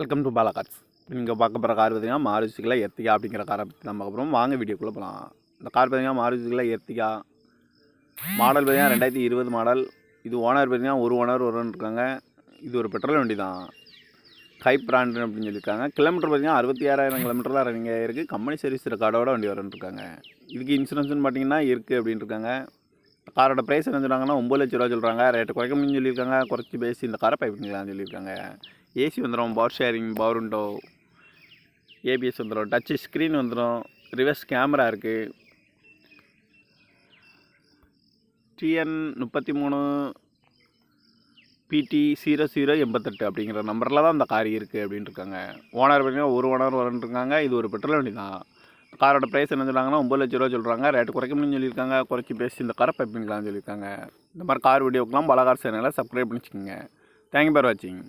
Welcome to Bala cars நீங்கள் பார்க்க போகிற கார் பார்த்தீங்கன்னா மாருதிசிக்கில் எர்த்திகா அப்படிங்கிற காரை பற்றி தான் அப்புறம் வாங்க வீடியோக்குள்ளே போகலாம் இந்த கார் பார்த்தீங்கன்னா மாருதிசிக்கில் எர்த்திகா மாடல் பார்த்தீங்கன்னா ரெண்டாயிரத்தி இருபது மாடல் இது ஓனர் பார்த்தீங்கன்னா ஒரு ஓனர் ஒருவன் இருக்காங்க. இது ஒரு பெட்ரோல் வண்டி தான். ஹை பிராண்ட் அப்படின்னு சொல்லியிருக்காங்க. கிலோமீட்டர் பார்த்திங்கன்னா அறுபத்தி ஆறாயிரம் கிலோமீட்டர் தான் ரன்னிங் இருக்குது கம்பெனி சர்வீஸ் ரெக்கார்டோட வண்டி வரன்னு இருக்காங்க. இதுக்கு இன்சூரன்ஸ்னு பார்த்தீங்கன்னா இருக்குது அப்படின்னு இருக்காங்க. காரோட ப்ரைஸ் என்ன சொல்கிறாங்கன்னா ஒம்பது லட்ச ரூபா சொல்கிறாங்க ரேட்டு குறைக்க முடியும்னு சொல்லியிருக்காங்க. குறைச்சி பேசி இந்த காரை பை சொல்லியிருக்காங்க. ஏசி வந்துடும் பவர் ஷேரிங் பவர் உண்டோ ஏபிஎஸ் வந்துடும் டச்சு ஸ்க்ரீன் வந்துடும் ரிவர்ஸ் கேமரா இருக்குது டிஎன் முப்பத்தி மூணு பிடி ஜீரோ ஜீரோ எண்பத்தெட்டு அப்படிங்கிற நம்பரில் தான் இந்த கார் இருக்குது அப்படின்னு இருக்காங்க ஓனர் பார்த்தீங்கன்னா ஒரு ஓனர் வரன்ட்ருக்காங்க இது ஒரு பெட்ரோல் வண்டி தான் காரோட ப்ரைஸ் என்ன சொல்கிறாங்கன்னா ஒம்பது லட்ச ரூபா சொல்கிறாங்க ரேட்டு குறைக்க முடியும்னு சொல்லியிருக்காங்க. குறைச்சி பேசி இந்த காரை பைப்பிங்களான்னு சொல்லியிருக்காங்க. இந்த மாதிரி கார் வீடியோக்கெலாம் பல கார் சேனலை சப்ஸ்கிரைப் பண்ணிச்சுக்கோங்க. தேங்க்யூ ஃபார் வாட்சிங்